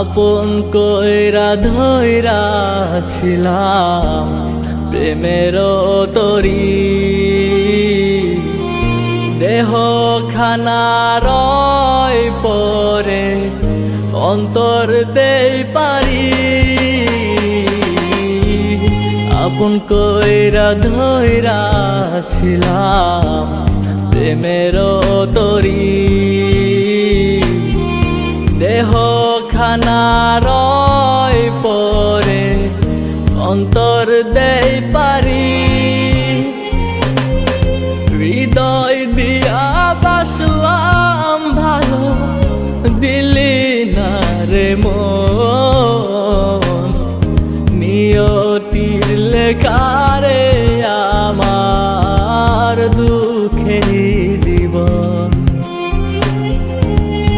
আপন কইরা ধইরা ছিলাম প্রেমের তরি। দেহ খানা রয় পরে অন্তর দেই পারি। আপন কইরা ধইরা ছিলাম প্রেমের তরি। খানা রয় পরে অন্তর দেই পারি। হৃদয় দিয়া বাসলাম ভালো, দিলি না রে মন। নিয়তির লেখারে আমার দুঃখে জীবন।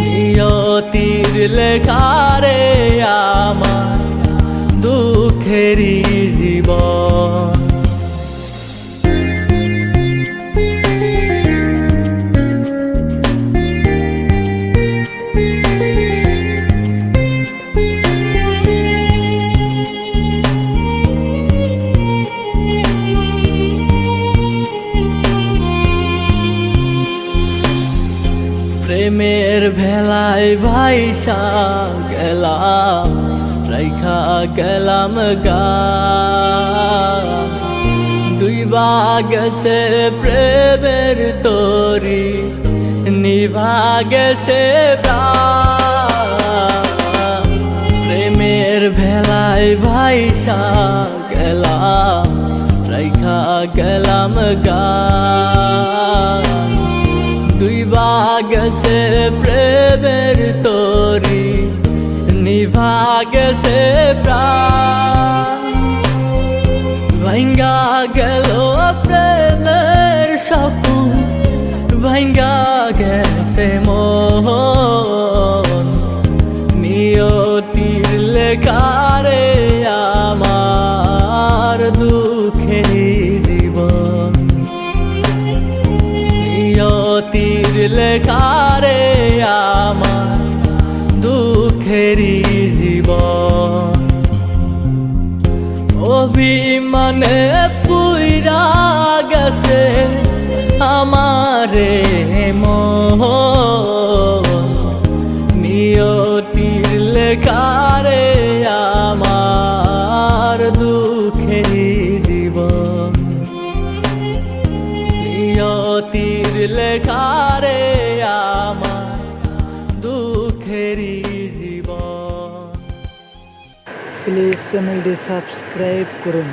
নিয়তির লেখারে দুঃখেরই জীবন। প্রেমের ভেলায় ভাইসা গেলাম। রাইখা গেলাম গা দুই গেছে প্রেমের তরি, নিভা গেছে। প্রেমের ভেলায় ভাইসা গেলাম, রাইখা গেলাম গা দুই গেছে প্রেমের তরি নিভা গেছে প্রাণ ভাঙ্গা গেল প্রেমের স্বপ্ন ভাঙ্গা গেছে মোহন নিয়তির লেখারে আমার দুঃখে জীবন নিয়তির লেখারে অভিমানে পুইরা গেছে আমারে মোহ। নিয়তির লেখারে আমার দুঃখের জীবন। নিয়তির লেখারে আমার দুঃখের জীবন। প্লিজ চ্যানেলটি সাবস্ক্রাইব করুন